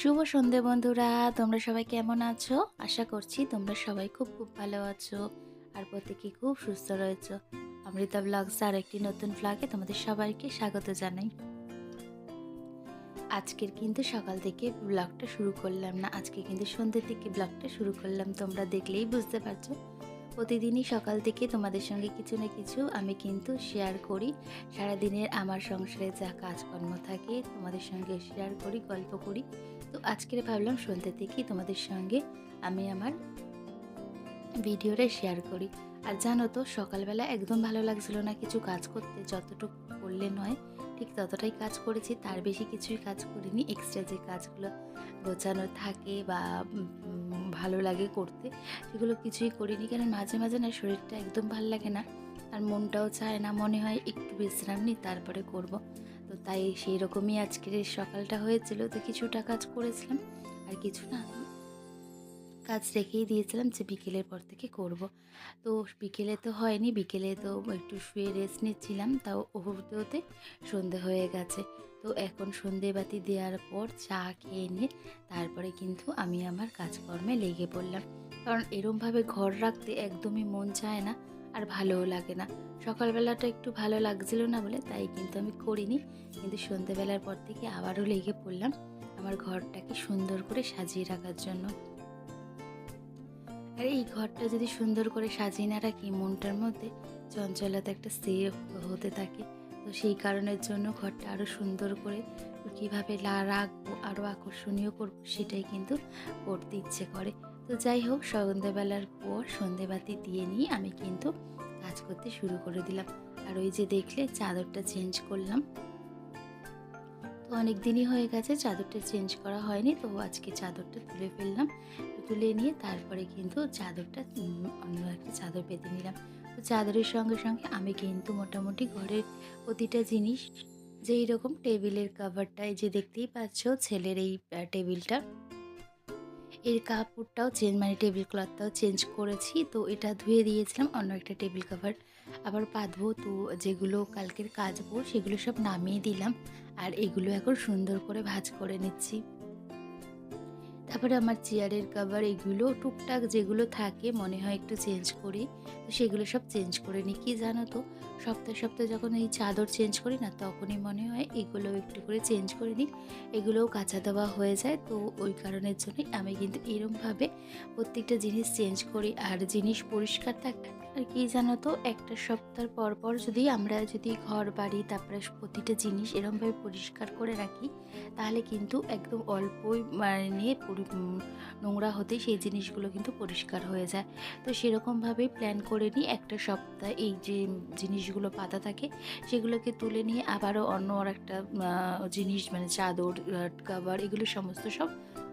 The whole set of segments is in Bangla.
শুভ সন্ধে বন্ধুরা, তোমরা সবাই কেমন আছো? আশা করছি তোমরা সবাই খুব খুব ভালো আছো আর প্রত্যেকে খুব সুস্থ রয়েছো। অমৃতা ব্লগস আর একটি নতুন ব্লগে তোমাদের সবাইকে স্বাগত জানাই। আজকের কিন্তু সকাল থেকে ব্লগটা শুরু করলাম না, আজকে কিন্তু সন্ধ্যে থেকে ব্লগটা শুরু করলাম, তোমরা দেখলেই বুঝতে পারছ। প্রতিদিনই সকাল থেকে তোমাদের সঙ্গে কিছু না কিছু আমি কিন্তু শেয়ার করি। সারাদিনের আমার সংসারে যা কাজকর্ম থাকে, তোমাদের সঙ্গে শেয়ার করি, গল্প করি। তো আজকের ভাবলাম সন্ধ্যে থেকেই তোমাদের সঙ্গে আমি আমার ভিডিওটা শেয়ার করি। আর জানো তো, সকালবেলা একদম ভালো লাগছিল না কিছু কাজ করতে, যতটুকু করলে নয় ঠিক ততটাই কাজ করেছি, তার বেশি কিছুই কাজ করিনি। এক্সট্রা যে কাজগুলো গোছানো থাকে বা ভালো লাগে করতে, সেগুলো কিছুই করিনি। কারণ মাঝে মাঝে না শরীরটা একদম ভালো লাগে না, আর মনটাও চায় না। মনে হয় একটু বিশ্রাম নিই, তারপরে করব। তো তাই সেই রকমই আজকের সকালটা হয়েছিল। তো কিছুটা কাজ করেছিলাম, আর কিছু না। কাজ রেখেই দিয়েছিলাম যে বিকেলের পর থেকে করব। তো বিকেলে তো হয়নি, বিকেলে তো একটু শুয়ে রেস্ট নিচ্ছিলাম, তাও হতে হতে সন্ধে হয়ে গেছে। তো এখন সন্ধে বাতি দেওয়ার পর চা খেয়ে নিয়ে তারপরে কিন্তু আমি আমার কাজকর্মে লেগে পড়লাম। কারণ এরমভাবে ঘর রাখতে একদমই মন চায় না আর ভালোও লাগে না। সকালবেলাটা একটু ভালো লাগছিল না বলে তাই কিন্তু আমি করিনি। কিন্তু সন্ধেবেলার পর থেকে আবারও লেগে পড়লাম আমার ঘরটাকে সুন্দর করে সাজিয়ে রাখার জন্য। আর এই ঘরটা যদি সুন্দর করে সাজিয়ে না রাখি, মনটার মধ্যে চঞ্চলতা একটা সেভ হতে থাকে। তো সেই কারণের জন্য ঘরটা আরও সুন্দর করে কীভাবে রাখব আরও আকর্ষণীয় করব, সেটাই কিন্তু করতে ইচ্ছে করে। তো যাই হোক, সন্ধ্যেবেলার পর সন্ধেবাতি দিয়ে নিয়ে আমি কিন্তু কাজ করতে শুরু করে দিলাম। আর ওই যে দেখলে, চাদরটা চেঞ্জ করলাম। তো অনেক দিনই হয়ে গেছে, চাদরটা চেঞ্জ করা হয়নি, তো আজকে চাদরটা তুলে ফেললাম। তুলে নিয়ে তারপরে কিন্তু চাদরটা অন্য একটা চাদর পেতে নিলাম। তো চাদরের সঙ্গে সঙ্গে আমি কিন্তু মোটামুটি ঘরের প্রতিটা জিনিস, যেই রকম টেবিলের কাভারটা এই যে দেখতেই পাচ্ছ ছেলের এই টেবিলটা, এর কাপড়টাও চেঞ্জ মানে টেবিল ক্লথটাও চেঞ্জ করেছি, তো এটা ধুয়ে দিয়েছিলাম অন্য একটা টেবিল কাভার আবার পাতবো তো যেগুলো কালকের কাচবো সেগুলো সব নামিয়ে দিলাম। আর এগুলো এখন সুন্দর করে ভাজ করে নিচ্ছি। তারপরে আমার চেয়ারের কাভার এগুলো টুকটাক যেগুলো থাকে মনে হয় একটু চেঞ্জ করি। তো সেগুলো সব চেঞ্জ করে নিই। কি জানো তো? সপ্তাহে সপ্তাহে যখন এই চাদর চেঞ্জ করি না, তখনই মনে হয় এগুলো একটু করে চেঞ্জ করে নিই। এগুলোও কাঁচা দেওয়া হয়ে যায় তো ওই কারণের জন্যই আমি কিন্তু এরমভাবে প্রত্যেকটা জিনিস চেঞ্জ করি। আর জিনিস পরিষ্কার থাকে আর কি জানো তো, একটা সপ্তাহ পর পর যদি আমরা যদি ঘর, বাড়ি, তারপরে প্রতিটা জিনিস এরমভাবে পরিষ্কার করে রাখি, তাহলে কিন্তু একদম অল্পই মানে নোংরা হতেই সেই জিনিসগুলো কিন্তু পরিষ্কার হয়ে যায়। তো সেরকমভাবেই প্ল্যান করে নিই, একটা সপ্তাহ এই যে জিনিসগুলো পাতা থাকে, সেগুলোকে তুলে নিয়ে আবারও অন্য আর একটা জিনিস মানে চাদর কাভার এগুলো সমস্ত সব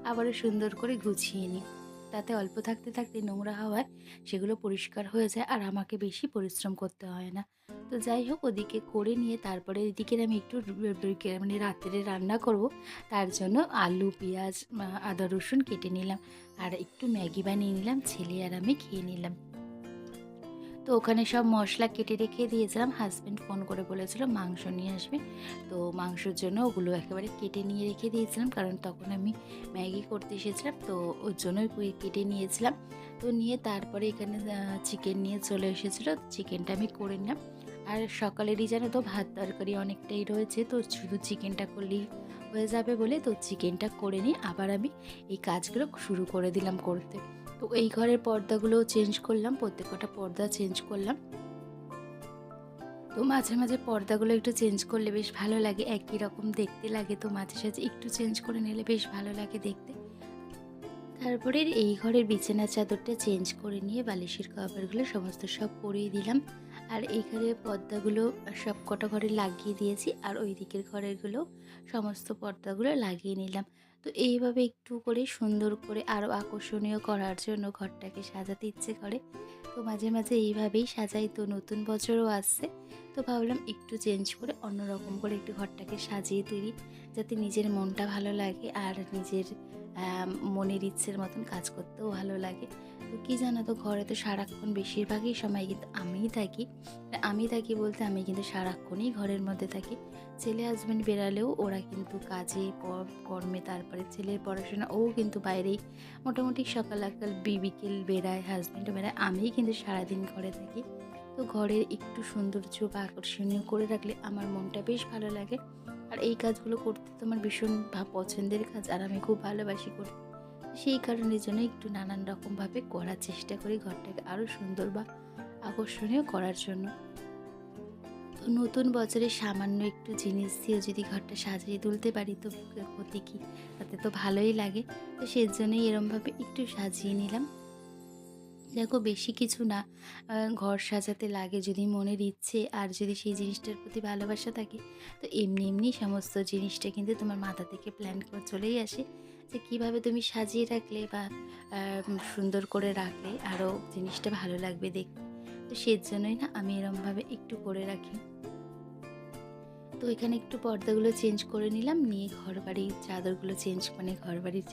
আবারও সুন্দর করে গুছিয়ে নিই। তাতে অল্প থাকতে থাকতে নোংরা হওয়ায় সেগুলো পরিষ্কার হয়ে যায় আর আমাকে বেশি পরিশ্রম করতে হয় না। তো যাই হোক, ওদিকে করে নিয়ে তারপরে এদিকে আমি একটু মানে রাত্রে রান্না করব। তার জন্য আলু, পেঁয়াজ আদা, রসুন কেটে নিলাম। আর একটু ম্যাগি বানিয়ে নিলাম, ছেলে আর আমি খেয়ে নিলাম। তো ওখানে সব মশলা কেটে রেখে দিয়েছিলাম। হাজব্যান্ড ফোন করে বলেছিল, মাংস নিয়ে আসবে। তো মাংসের জন্য ওগুলো একেবারে কেটে নিয়ে রেখে দিয়েছিলাম, কারণ তখন আমি ম্যাগি করতে এসেছিলাম, তো ওর জন্যই কেটে নিয়েছিলাম। তো নিয়ে তারপরে এখানে চিকেন নিয়ে চলে এসেছিল চিকেনটা আমি করে নিলাম। আর সকালেরই জানো তো, ভাত তরকারি অনেকটাই রয়েছে, তো শুধু চিকেনটা করলেই হয়ে যাবে বলে তো চিকেনটা করে নিয়ে আবার আমি এই কাজগুলো শুরু করে দিলাম করতে। তো এই ঘরের পর্দাগুলো চেঞ্জ করলাম, প্রত্যেকটা পর্দা চেঞ্জ করলাম। তো মাঝে মাঝে পর্দাগুলো একটু চেঞ্জ করলে বেশ ভালো লাগে, একই রকম দেখতে লাগে তো মাঝে সাঝে একটু চেঞ্জ করে নিলে বেশ ভালো লাগে দেখতে। তারপরে এই ঘরের বিছানা চাদরটা চেঞ্জ করে নিয়ে বালিশের কভারগুলো সমস্ত সব পরিয়ে দিলাম। আর এই এইখানে পর্দাগুলো সব কটা ঘরে লাগিয়ে দিয়েছি, আর ওই দিকের ঘরেরগুলো সমস্ত পর্দাগুলো লাগিয়ে নিলাম। তো এইভাবে একটু করে সুন্দর করে আরও আকর্ষণীয় করার জন্য ঘরটাকে সাজাতে ইচ্ছে করে। তো মাঝে মাঝে এইভাবেই সাজাই। তো নতুন বছরও আসছে। তো ভাবলাম একটু চেঞ্জ করে অন্যরকম করে একটু ঘরটাকে সাজিয়ে তুলি, যাতে নিজের মনটা ভালো লাগে আর নিজের মনের ইচ্ছের মতন কাজ করতেও ভালো লাগে। তো কী জানো তো, ঘরে তো সারাক্ষণ বেশিরভাগই সময় কিন্তু আমিই থাকি। আমি থাকি বলতে আমি কিন্তু সারাক্ষণই ঘরের মধ্যে থাকি। ছেলে হাজব্যান্ড বেরালেও ওরা কিন্তু কাজে কর্মে, তারপরে ছেলের পড়াশোনা, ও কিন্তু বাইরেই। মোটামুটি সকাল আকাল বি- বিকেল বেড়ায় হাজব্যান্ডও বেড়ায় আমিই কিন্তু সারাদিন ঘরে থাকি। তো ঘরের একটু সৌন্দর্য বা আকর্ষণীয় করে রাখলে আমার মনটা বেশ ভালো লাগে। আর এই কাজগুলো করতে তো আমার ভীষণ পছন্দের কাজ আর আমি খুব ভালোবাসি করি সেই কারণের জন্য একটু নানান রকমভাবে করার চেষ্টা করি ঘরটাকে আরও সুন্দর বা আকর্ষণীয় করার জন্য। তো নতুন বছরে সামান্য একটু জিনিস দিয়ে যদি ঘরটা সাজিয়ে তুলতে পারি তো ক্ষতি কি? তাতে তো ভালোই লাগে। তো সেজন্যই এরমভাবে একটু সাজিয়ে নিলাম। দেখো বেশি কিছু না। ঘর সাজাতে লাগে যদি মনের ইচ্ছে আর যদি সেই জিনিসটার প্রতি ভালোবাসা থাকে, তো এমনি এমনি সমস্ত জিনিসটা কিন্তু তোমার মাথা থেকে প্ল্যান করে চলেই আসে। যে কীভাবে তুমি সাজিয়ে রাখলে বা সুন্দর করে রাখলে আরও জিনিসটা ভালো লাগবে দেখতে। তো সেজন্যই না আমি এরমভাবে একটু করে রাখি। তো এখানে একটু পর্দাগুলো চেঞ্জ করে নিলাম। নিয়ে ঘর বাড়ির চাদরগুলো চেঞ্জ মানে ঘর বাড়ির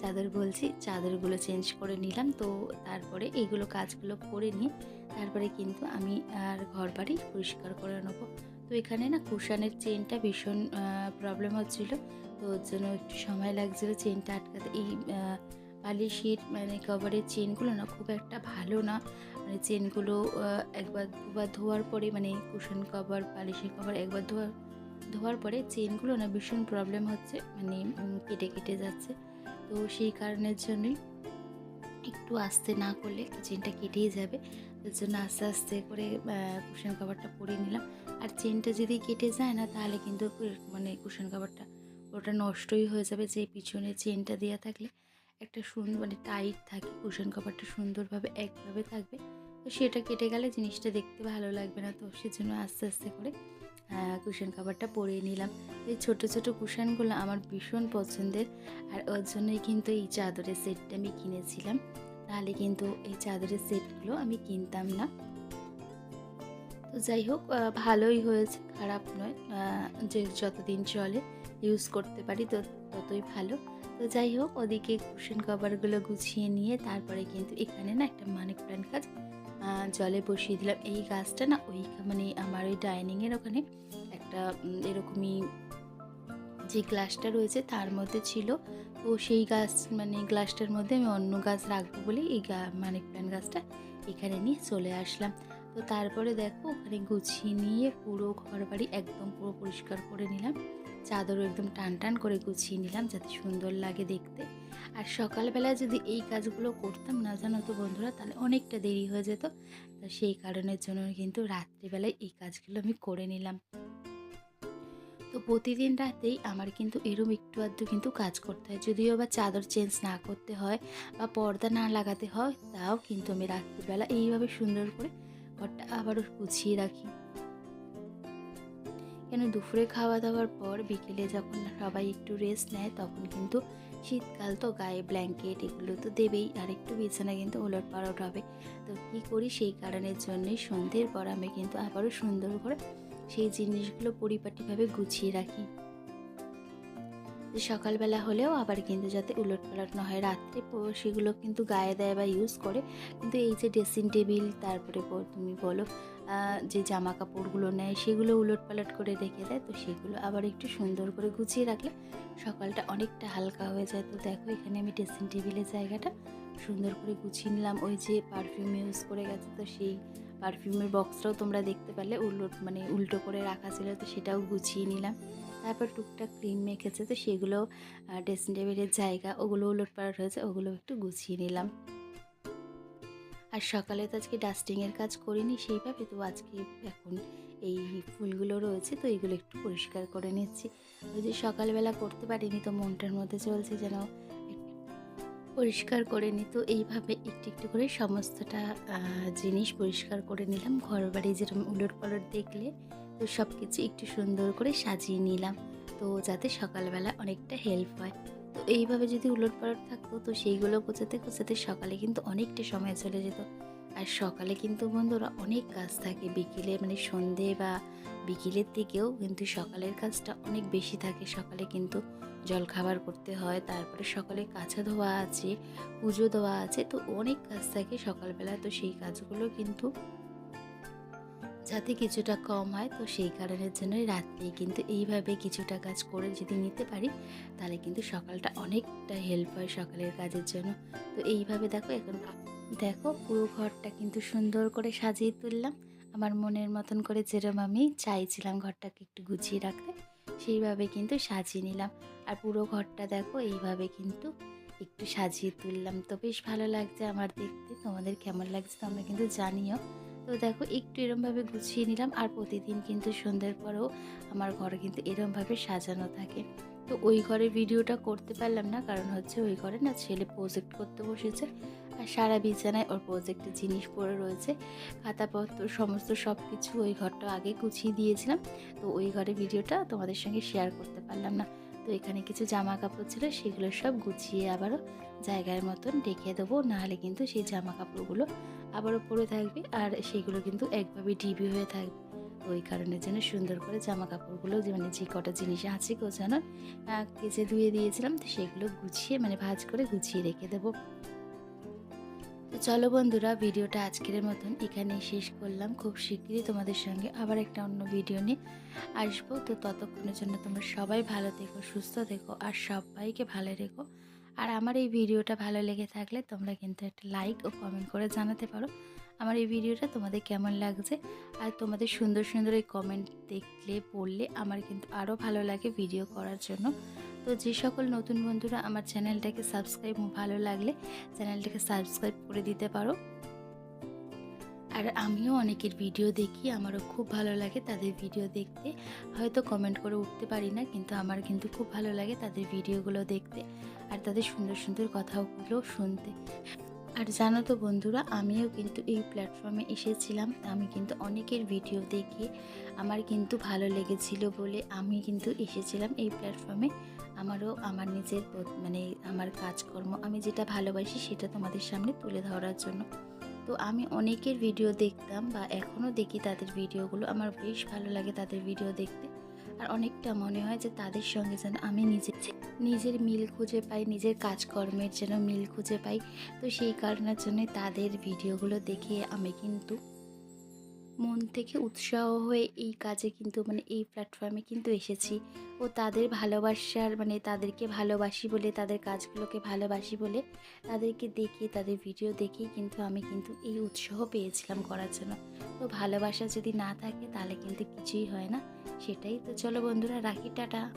চাদর বলছি, চাদরগুলো চেঞ্জ করে নিলাম। তো তারপরে এইগুলো কাজগুলো করে নিয়ে তারপরে কিন্তু আমি আর ঘর বাড়ি পরিষ্কার করে নেব। তো এখানে না কুশানের চেনটা ভীষণ প্রবলেম হচ্ছিল। তো ওর জন্য একটু সময় লাগছিল চেনটা আটকাতে। এই বালিশের মানে কভারের চেনগুলো না খুব একটা ভালো না। মানে চেনগুলো একবার দুবার ধোয়ার পরে মানে কুশন কভার বালিশের কভার একবার ধোয়ার ধোয়ার পরে চেনগুলো না ভীষণ প্রবলেম হচ্ছে মানে কেটে কেটে যাচ্ছে। তো সেই কারণের জন্যই একটু আস্তে না করলে চেনটা কেটেই যাবে। তার জন্য আস্তে আস্তে করে কুশন কাভারটা পরে নিলাম। আর চেনটা যদি কেটে যায় না, তাহলে কিন্তু মানে কুশন কাভারটা ওটা নষ্টই হয়ে যাবে। যে পিছনে চেনটা দেওয়া থাকলে একটা সুন্দর মানে টাইট থাকে, কুশন কাভারটা সুন্দরভাবে একভাবে থাকবে। তো সেটা কেটে গেলে জিনিসটা দেখতে ভালো লাগবে না। তো সেজন্য আস্তে আস্তে করে কুশন কাভারটা পরিয়ে নিলাম। এই ছোট ছোট কুশনগুলো আমার ভীষণ পছন্দের। আর ওর জন্যই কিন্তু এই চাদরের সেটটা আমি কিনেছিলাম। তাহলে কিন্তু এই চাদরের সেটগুলো আমি কিনতাম না। তো যাই হোক ভালোই হয়েছে খারাপ নয়। যে যতদিন চলে ইউজ করতে পারি তো ততই ভালো। তো যাই হোক ওদিকে কুশন কভারগুলো গুছিয়ে নিয়ে তারপরে কিন্তু এখানে না একটা মানি প্ল্যান্ট আহ, জলে বসিয়ে দিলাম। এই গাছটা না ওই মানে আমার ওই ডাইনিংয়ের ওখানে একটা এরকমই যে গ্লাসটা রয়েছে তার মধ্যে ছিল। তো সেই গাছ মানে গ্লাসটার মধ্যে আমি অন্য গাছ রাখব বলে এই মানি প্ল্যান্ট গাছটা এখানে নিয়ে চলে আসলাম। তো তারপরে দেখো ওখানে গুছিয়ে নিয়ে পুরো ঘর বাড়ি একদম পুরো পরিষ্কার করে নিলাম। চাদরও একদম টান টান করে গুছিয়ে নিলাম যাতে সুন্দর লাগে দেখতে। আর সকালবেলা যদি এই কাজগুলো করতাম, না জানো তো বন্ধুরা, তাহলে অনেকটা দেরি হয়ে যেত। তো সেই কারণের জন্য কিন্তু রাত্রিবেলায় এই কাজগুলো আমি করে নিলাম। তো প্রতিদিন রাতেই আমার কিন্তু এরম একটু আধটু কিন্তু কাজ করতে হয়। যদিও বা চাদর চেঞ্জ না করতে হয় বা পর্দা না লাগাতে হয়, তাও কিন্তু আমি রাত্রিবেলা এইভাবে সুন্দর করে ঘরটা আবারও গুছিয়ে রাখি। কেন দুপুরে খাওয়া দাওয়ার পর বিকেলে যখন সবাই একটু রেস্ট নেয়, তখন কিন্তু শীতকাল তো গায়ে ব্ল্যাঙ্কেট এগুলো তো দেবেই। আর একটু বিছানা কিন্তু ওলট পালট হবে। তো কী করি সেই কারণের জন্যই সন্ধ্যের পর আমি কিন্তু আবারও সুন্দর করে সেই জিনিসগুলো পরিপাটিভাবে গুছিয়ে রাখি। সকালবেলা হলেও আবার কিন্তু যাতে উলট পালট না হয়। রাত্রে সেগুলো কিন্তু গায়ে দেয় বা ইউজ করে। কিন্তু এই যে ড্রেসিং টেবিল তারপরে তুমি বলো যে জামা কাপড়গুলো নেয় সেগুলো উলট পালট করে রেখে দেয়, তো সেগুলো আবার একটু সুন্দর করে গুছিয়ে রাখলে সকালটা অনেকটা হালকা হয়ে যায়। তো দেখো এখানে আমি ড্রেসিং টেবিলের জায়গাটা সুন্দর করে গুছিয়ে নিলাম। ওই যে পারফিউম ইউজ করে গেছে, তো সেই পারফিউমের বক্সটাও তোমরা দেখতে পারলে, উলট মানে উল্টো করে রাখা ছিল, তো সেটাও গুছিয়ে নিলাম। তারপর টুকটাক ক্রিম মেখেছে, তো সেগুলো ড্রেসিং টেবিলের জায়গা, ওগুলো উলট পালট হয়েছে, ওগুলো একটু গুছিয়ে নিলাম। আর সকালে তো আজকে ডাস্টিংয়ের কাজ করিনি সেইভাবে, তো আজকে এখন এই ফুলগুলো রয়েছে, তো এইগুলো একটু পরিষ্কার করে নিচ্ছি। ওই যে সকালবেলা করতে পারিনি, তো মনটার মধ্যে চলছে যেন পরিষ্কার করে নি। তো এইভাবে একটু একটু করে সমস্তটা জিনিস পরিষ্কার করে নিলাম। ঘর বাড়ি যেরকম উলট পালট দেখলে, তো সব কিছু একটু সুন্দর করে সাজিয়ে নিলাম। তো যাতে সকালবেলা অনেকটা হেল্প হয়। তো এইভাবে যদি উলট পালট থাকতো, তো সেইগুলো গোছাতে গোছাতে সকালে কিন্তু অনেকটা সময় চলে যেত। আর সকালে কিন্তু বন্ধুরা অনেক কাজ থাকে। বিকেলে মানে সন্ধে বা বিকেলের দিকেও কিন্তু সকালের কাজটা অনেক বেশি থাকে। সকালে কিন্তু জলখাবার করতে হয়, তারপরে সকালে কাছা ধোয়া আছে, পুজো দেওয়া আছে, তো অনেক কাজ থাকে সকালবেলা। তো সেই কাজগুলো কিন্তু যাতে কিছুটা কম হয়, তো সেই কারণের জন্যই রাত্রে কিন্তু এইভাবে কিছুটা কাজ করে যদি নিতে পারি, তাহলে কিন্তু সকালটা অনেকটা হেল্প হয় সকালের কাজের জন্য। তো এইভাবে দেখো, এখন দেখো পুরো ঘরটা কিন্তু সুন্দর করে সাজিয়ে তুললাম। আমার মনের মতন করে যেরকম আমি চাইছিলাম ঘরটাকে একটু গুছিয়ে রাখতে, সেইভাবে কিন্তু সাজিয়ে নিলাম। আর পুরো ঘরটা দেখো, এইভাবে কিন্তু একটু সাজিয়ে তুললাম। তো বেশ ভালো লাগছে আমার দেখতে। তোমাদের কেমন লাগছে তোমরা কিন্তু জানিও। তো দেখো একটু এরমভাবে গুছিয়ে নিলাম আর প্রতিদিন কিন্তু সন্ধ্যের পরেও আমার ঘরে কিন্তু এরমভাবে সাজানো থাকে। তো ওই ঘরে ভিডিওটা করতে পারলাম না, কারণ হচ্ছে ওই ঘরে না ছেলে প্রজেক্ট করতে বসেছে আর সারা বিছানায় ওর প্রজেক্টের জিনিস পড়ে রয়েছে। খাতাপত্র সমস্ত সব কিছু ওই ঘরটা আগে গুছিয়ে দিয়েছিলাম। তো ওই ঘরে ভিডিওটা তোমাদের সঙ্গে শেয়ার করতে পারলাম না। তো এখানে কিছু জামা কাপড় ছিল, সেগুলো সব গুছিয়ে আবারও জায়গার মতন ডেকে দেবো। নাহলে কিন্তু সেই জামা কাপড়গুলো আবারও পরে থাকবে আর সেগুলো কিন্তু একভাবে ডিবি হয়ে থাকবে। ওই কারণের জন্য সুন্দর করে জামা কাপড়গুলো মানে যে কটা জিনিস আছে গোছানোর কেচে ধুয়ে দিয়েছিলাম, তো সেগুলো গুছিয়ে মানে ভাজ করে গুছিয়ে রেখে দেবো। চলো বন্ধুরা, ভিডিওটা আজকের মতন এখানেই শেষ করলাম। খুব শিগগিরই তোমাদের সঙ্গে আবার একটা অন্য ভিডিও নিয়ে আসব। তো ততক্ষণের জন্য তোমরা সবাই ভালো থেকো, সুস্থ থেকো আর সবাইকে ভালো রেখো। আর আমার এই ভিডিওটা ভালো লেগে থাকলে তোমরা কিন্তু একটা লাইক ও কমেন্ট করে জানাতে পারো আমার এই ভিডিওটা তোমাদের কেমন লাগছে। আর তোমাদের সুন্দর সুন্দর এই কমেন্ট দেখলে, পড়লে আমার কিন্তু আরও ভালো লাগে ভিডিও করার জন্য। তো যে সকল নতুন বন্ধুরা আমার চ্যানেলটাকে সাবস্ক্রাইব ভালো লাগলে চ্যানেলটাকে সাবস্ক্রাইব করে দিতে পারো। আর আমিও অনেকের ভিডিও দেখি, আমারও খুব ভালো লাগে তাদের ভিডিও দেখতে। হয়তো কমেন্ট করে উঠতে পারি না, কিন্তু আমার কিন্তু খুব ভালো লাগে তাদের ভিডিওগুলো দেখতে আর তাদের সুন্দর সুন্দর কথাগুলো শুনতে। আর জানো তো বন্ধুরা, আমিও কিন্তু এই প্ল্যাটফর্মে এসেছিলাম। আমি কিন্তু অনেকের ভিডিও দেখে আমার কিন্তু ভালো লেগেছিল বলে আমি কিন্তু এসেছিলাম এই প্ল্যাটফর্মে আমারও আমার নিজের মানে আমার কাজকর্ম, আমি যেটা ভালোবাসি সেটা তোমাদের সামনে তুলে ধরার জন্য। তো আমি অনেকের ভিডিও দেখতাম বা এখনও দেখি তাদের ভিডিওগুলো আমার বেশ ভালো লাগে তাদের ভিডিও দেখতে। আর অনেকটা মনে হয় যে তাদের সঙ্গে যেন আমি নিজের নিজের মিল খুঁজে পাই, নিজের কাজকর্মের যেন মিল খুঁজে পাই। তো সেই কারণের জন্য তাদের ভিডিওগুলো দেখে আমি কিন্তু মন থেকে উৎসাহ হয়ে এই কাজে কিন্তু মানে এই প্ল্যাটফর্মে কিন্তু এসেছি। ও তাদের ভালোবাসার মানে তাদেরকে ভালোবাসি বলে, তাদের কাজগুলোকে ভালোবাসি বলে, তাদেরকে দেখে, তাদের ভিডিও দেখেই কিন্তু আমি কিন্তু এই উৎসাহ পেয়েছিলাম করার জন্য। তো ভালোবাসা যদি না থাকে তাহলে কিন্তু কিছুই হয় না। সেটাই তো। চলো বন্ধুরা, রাখি, টাটা।